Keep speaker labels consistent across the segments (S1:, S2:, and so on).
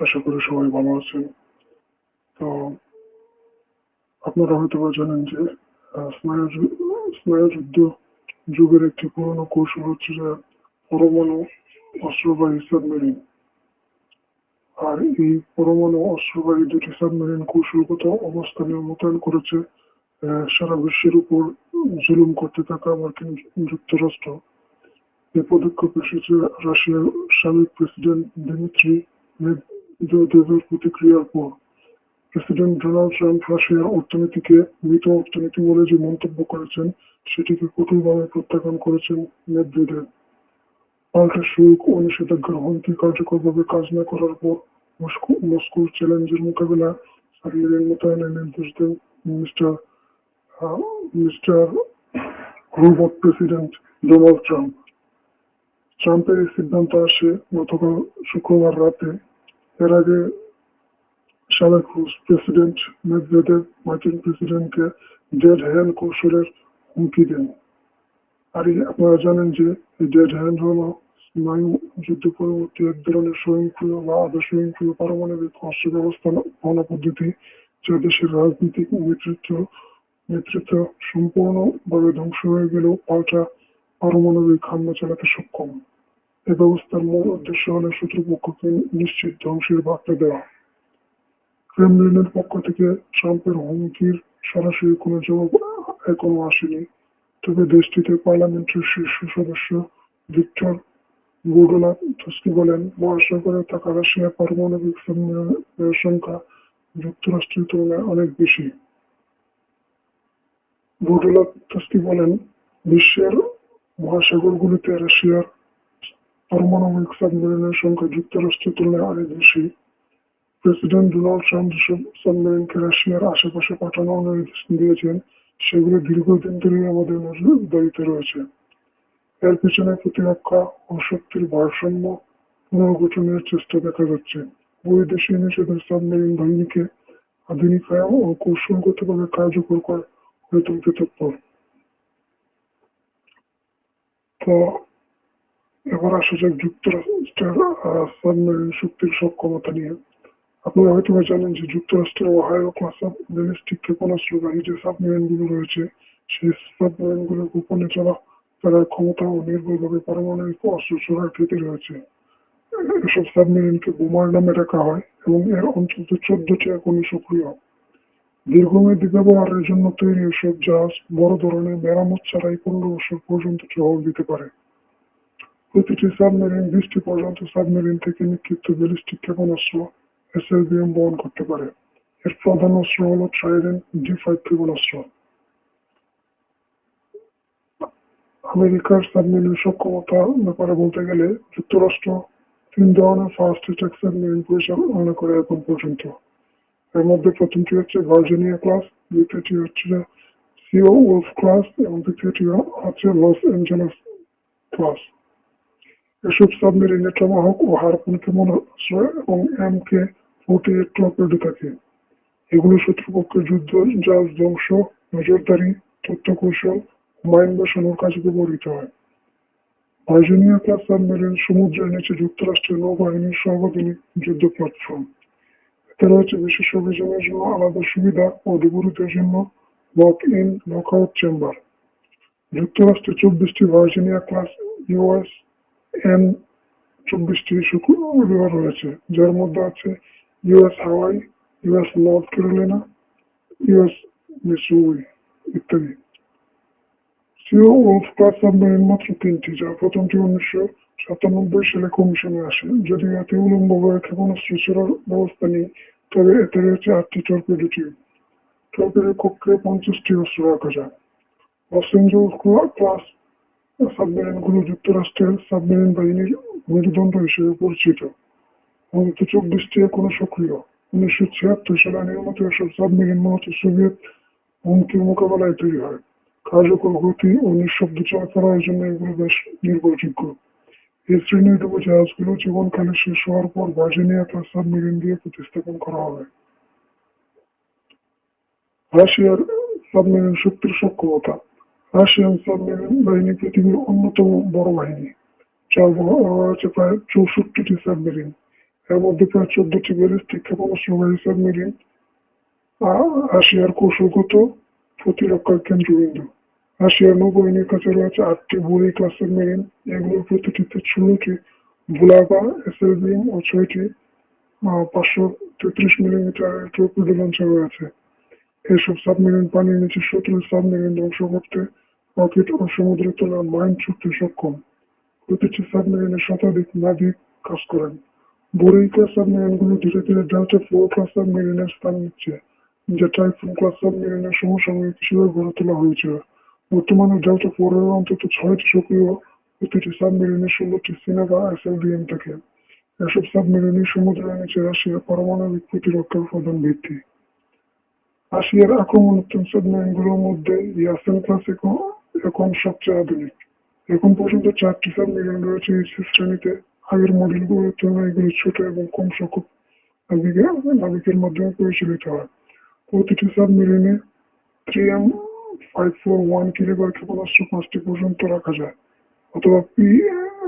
S1: আশা করি সবাই ভালো আছেন। তো, আপনারা হয়তো বা জানেন যে স্নায়ুযুদ্ধ যুগের একটি পুরনো কৌশল হচ্ছে যে পরমাণু অস্ত্রবাহী সাবমেরিন। আর এই পরমাণু অস্ত্রবাহী দুটি সাবমেরিন কৌশলগত অবস্থানে মোতায়েন করেছে সারা বিশ্বের উপর জুলুম করতে থাকা মার্কিন যুক্তরাষ্ট্র। এই পদক্ষেপ এসেছে রাশিয়ার সাবেক প্রেসিডেন্ট দিমিত্রি মেদভেদেভের প্রতিক্রিয়ার পর প্রেসিডেন্ট ডোনাল্ড ট্রাম্প রাশিয়ার অর্থনীতিকে মৃত অর্থনীতি বলে যে মন্তব্য করেছেন সেটিকে কঠোরভাবে প্রত্যাখ্যান করেছেন মেদভেদেভ পাল্টা শুল্ক ও নিষেধাজ্ঞার হুমকি কার্যকরভাবে কাজ না করার পর মস্কো- মস্কোর চ্যালেঞ্জের মোকাবেলা সাবমেরিন মোতায়েনের নির্দেশ দেন mister mister robot president Donald Trump ট্রাম্পের সিদ্ধান্ত আসে গতকাল শুক্রবার রাতে। এর আগে সাবেক রুশ প্রেসিডেন্ট মেদভেদেভ মার্কিন প্রেসিডেন্টকে ডেড হ্যান্ড কৌশলের হুমকি দেন। আর আপনারা জানেন যে ডেড হ্যান্ড হল স্নায়ু যুদ্ধ পরবর্তী এক ধরনের স্বয়ংক্রিয় বা আধা স্বয়ংক্রিয় পারমাণবিক অস্ত্র ব্যবস্থাপনা পদ্ধতি, যা দেশের রাজনৈতিক নেতৃত্ব নেতৃত্ব সম্পূর্ণভাবে ধ্বংস হয়ে গেলেও পাল্টা পারমাণবিক হামলা চালাতে সক্ষম। এ ব্যবস্থার মূল উদ্দেশ্য হল শত্রুপক্ষকে নিশ্চিত ধ্বংসের বার্তা দেওয়া ক্রেমলিনের পক্ষ থেকে ট্রাম্পের হুমকির সরাসরি কোনো জবাব এখনও আসেনি তবে দেশটিতে পার্লামেন্টের শীর্ষ সদস্য ভিক্টর গুডোলাক তুস্কি বলেন মহাসাগরে থাকা রাশিয়ার পারমাণবিক সাবমেরিনের সংখ্যা যুক্তরাষ্ট্রের তুলনায় অনেক বেশি গুডোলাক তুস্কি বলেন বিশ্বের মহাসাগরগুলিতে রাশিয়ার পারমাণবিক সাবমেরিনের সংখ্যা যুক্তরাষ্ট্রের তুলনায় অনেক বেশি। প্রেসিডেন্ট ডোনাল্ড ট্রাম্প যেসব সাবমেরিনকে রাশিয়ার আশেপাশে পাঠানোর নির্দেশ দিয়েছেন, সেগুলো দীর্ঘদিন ধরেই আমাদের নজরদারিতে রয়েছে। এর পেছনে প্রতিরক্ষা ও শক্তির ভারসাম্য পুনর্গঠনের চেষ্টা দেখা যাচ্ছে। বৈদেশি নিষেধের সাবমেরিন বাহিনীকে আধুনিকায়ন ও কৌশলগতভাবে কার্যকর করে করে তুলতে তৎপর। তো আসা যাক যুক্তরাষ্ট্রের আহ, সাবমেরিন শক্তির সক্ষমতা নিয়ে। আপনারা হয়তো জানেন যে যুক্তরাষ্ট্রের ওহাইও ক্লাস ব্যালিস্টিক ক্ষেপণাস্ত্রবাহী যে সাবমেরিনগুলো রয়েছে সেই সাবমেরিনগুলো গোপনে চলা ফেরার ক্ষমতা ও নির্ভুলভাবে পারমাণবিক অস্ত্র ছোড়ার ক্ষেত্রে রয়েছে। এসব সাবমেরিনকে বোমার নামে রাখা হয় এবং এর অন্তত চোদ্দটি এখনই সক্রিয়। দীর্ঘমেয়াদী ব্যবহারের জন্য তৈরি এসব জাহাজ বড় ধরনের মেরামত ছাড়াই পনেরো বছর পর্যন্ত টহল দিতে পারে। প্রতিটি সাবমেরিন বিশটি পর্যন্ত সাবমেরিন থেকে নিক্ষিপ্ত ব্যালিস্টিক ক্ষেপণাস্ত্র এসএলবিএম বহন করতে পারে এর প্রধান অস্ত্র হল ট্রাইডেন্ট ডি ফাইভ ক্ষেপণাস্ত্র আমেরিকার সাবমেরিন সক্ষমতা ব্যাপারে বলতে গেলে যুক্তরাষ্ট্র তিন ধরনের ফার্স্ট অ্যাটাক সাবমেরিন পরিচালনা করে এখন পর্যন্ত এর মধ্যে প্রথমটি হচ্ছে ভার্জিনিয়া ক্লাস দ্বিতীয়টি হচ্ছে সিও উলফ ক্লাস এবং তৃতীয়টি হচ্ছে লস অ্যাঞ্জেলেস ক্লাস এসব সাবমেরিনে টমাহক ও হারপুন ক্ষেপণাস্ত্র এবং এম কে ফোর্টি থাকে। এগুলো শত্রুপক্ষের যুদ্ধ, জাহাজ ধ্বংস, নজরদারি তথ্য কৌশল মাইন বসানোর কাজে ব্যবহৃত হয়। ভার্জিনিয়া ক্লাস সাবমেরিন সমুদ্রের নিচে যুক্তরাষ্ট্রের নৌবাহিনীর সর্বাধুনিক যুদ্ধ প্ল্যাটফর্ম এতে রয়েছে বিশেষ অভিযানের জন্য আলাদা সুবিধা ও ডুবুরিদের জন্য lock in lock out chamber যুক্তরাষ্ট্রে চব্বিশটি ভার্জিনিয়া ক্লাস ইউএস এন চব্বিশটি শুক্রবার রয়েছে, যার মধ্যে আছে US Hawaii US North Carolina US Missouri ইত্যাদি। সিও ওলফ ক্লাস সাবমেরিন মাত্র তিনটি যার প্রথমটি উনিশশো সাতানব্বই সালে কমিশনে আসে যদি এতে উলম্বভাবে ক্ষেপণাস্ত্র ছোড়ার ব্যবস্থা নেই, তবে এতে রয়েছে আটটি টর্পেডো টিউব টর্পেডো কক্ষে পঞ্চাশটি অস্ত্র রাখা যায়। লস ক্লাস সাবমেরিনগুলো যুক্তরাষ্ট্রের সাবমেরিন বাহিনীর মেরুদণ্ড হিসেবে পরিচিত। অন্তত চব্বিশটি এখনও সক্রিয়। উনিশশো ছিয়াত্তর সালে নির্মিত এসব সাবমেরিন মূলত সোভিয়েত হুমকির মোকাবেলায় তৈরি হয়। কার্যকর গতি ও নিঃশব্দ চলাফেরার জন্য এগুলো বেশ নির্ভরযোগ্য। এই শ্রেণির ডুবোজাহাজগুলো জীবনকালে শেষ হওয়ার পর ভার্জিনিয়া তার সাবমেরিন দিয়ে প্রতিস্থাপন করা হবে। রাশিয়ার সাবমেরিন শক্তির সক্ষমতা। রাশিয়ান সাবমেরিন বাহিনী পৃথিবীর অন্যতম বড় বাহিনী ব- রয়েছে প্রায় চৌষট্টিটি সাবমেরিন। এর মধ্যে প্রায় চোদ্দটি ব্যালিস্টিক ক্ষেপণাস্ত্রবাহী সাবমেরিন রাশিয়ার কৌশলগত প্রতিরক্ষার কেন্দ্রবিন্দু। রাশিয়ার নৌবাহিনীর কাছে রয়েছে আটটি বুড়ি ক্লাস সাবমেরিন, এগুলোর প্রতিটিতে ষোলোটি ভুলাগা এসএলবিএম ও ছয়টি পাঁচশো তেত্রিশ মিলিমিটারের টর্পিডো লঞ্চার রয়েছে। এসব সাবমেরিন পানির নিচে শত্রু সাবমেরিন ধ্বংস করতে রকেট ও সমুদ্রে তোলা মাইন ছুটতে সক্ষম। প্রতিটি সাবমেরিনের শতাধিক নাবিক কাজ করেন। বোরেই ক্লাস সাবমেরিনগুলো ধীরে ধীরে ডেল্টা ফোর ক্লাস সাবমেরিনের স্থান নিচ্ছে, যা টাইফুন ক্লাস সাবমেরিনের সমসাময়িক হিসেবে গড়ে তোলা হয়েছিল বর্তমানে ডেল্টা ফোর এর অন্তত ছয়টি সক্রিয় প্রতিটি সাবমেরিনে ষোলোটি সিনেমা এসএলডিএম থাকে। এসব সাবমেরিনই সমুদ্রের নিচে রাশিয়ার পারমাণবিক প্রতিরক্ষার প্রধান ভিত্তি রাশিয়ার আক্রমণাত্মক সাবমেরিনগুলোর মধ্যে ইয়াসেন ক্লাস এখন সবচেয়ে আধুনিক এখন পর্যন্ত চারটি সাবমেরিন রয়েছে এই শ্রেণীতে। আগের মডেলগুলোর তুলনায় এগুলি ছোট এবং কম সংখ্যক। নাবিকের নাবিকের মাধ্যমে পরিচালিত হয়। প্রতিটি সাবমেরিনে three M five four one কিলোবার ক্ষেপণাস্ত্র পাঁচটি পর্যন্ত রাখা যায়। অথবা পি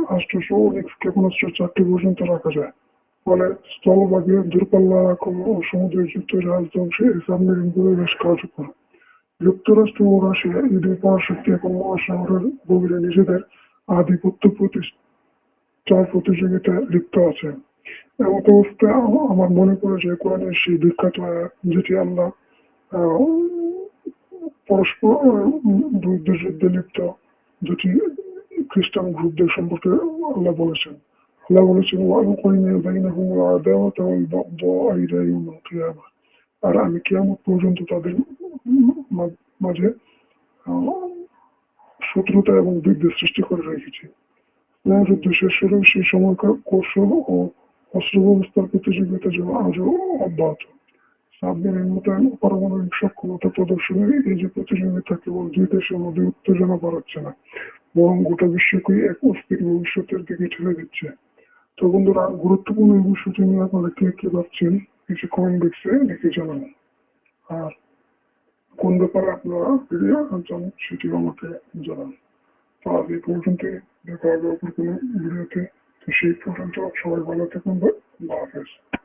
S1: আষ্টশো অনেক ক্ষেপণাস্ত্র চারটি পর্যন্ত রাখা যায়। ফলে স্থলভাগে দূরপাল্লার আক্রমণ ও সমুদ্রে যুক্ত জাহাজ ধ্বংসে এই সাবমেরিনগুলো বেশ কার্যকর। যুক্তরাষ্ট্র ও রাশিয়া এই দুই পরাশক্তি এখন মহাসাগরের গভীরে নিজেদের আধিপত্য প্রতিষ্ঠার প্রতিযোগিতায় লিপ্ত আছে। এমন অবস্থায় আমার মনে পড়ে যে কোরআনের সেই বিখ্যাত যেটি আল্লাহ পরস্পর যুদ্ধে লিপ্ত দুটি খ্রিস্টান গ্রুপদের সম্পর্কে আল্লাহ বলেছেন। আল্লাহ বলেছেন ওয়াল আর আমি কেমন পর্যন্ত তাদের মাঝে শত্রুতা এবং বিদ্বেষ সৃষ্টি করে রেখেছি। যুদ্ধ শেষ হলেও সেই সময়কার কৌশল ও অস্ত্র ব্যবস্থার প্রতিযোগিতা যেন আজও অব্যাহত। সাবমেরিন মোতায়েন পারমাণবিক সক্ষমতা প্রদর্শনের এই যে প্রতিযোগিতা কেবল দুই দেশের মধ্যে উত্তেজনা বাড়াচ্ছে না, বরং গোটা বিশ্বকেই এক অস্থির ভবিষ্যতের দিকে ঠেলে দিচ্ছে। তো বন্ধুরা, গুরুত্বপূর্ণ এই বিষয়টি নিয়ে আপনারা কে কি ভাবছেন? কিছু কোন বিষয়ে লিখে জানান আর কোন ব্যাপারে আপনারা চান, সেটি আমাকে জানান। তো আজ এই পর্যন্তই। দেখা হবে কোনো ভিডিওতে। তো সেই পর্যন্ত সবাই ভালো থাকুন বা হাফেজ।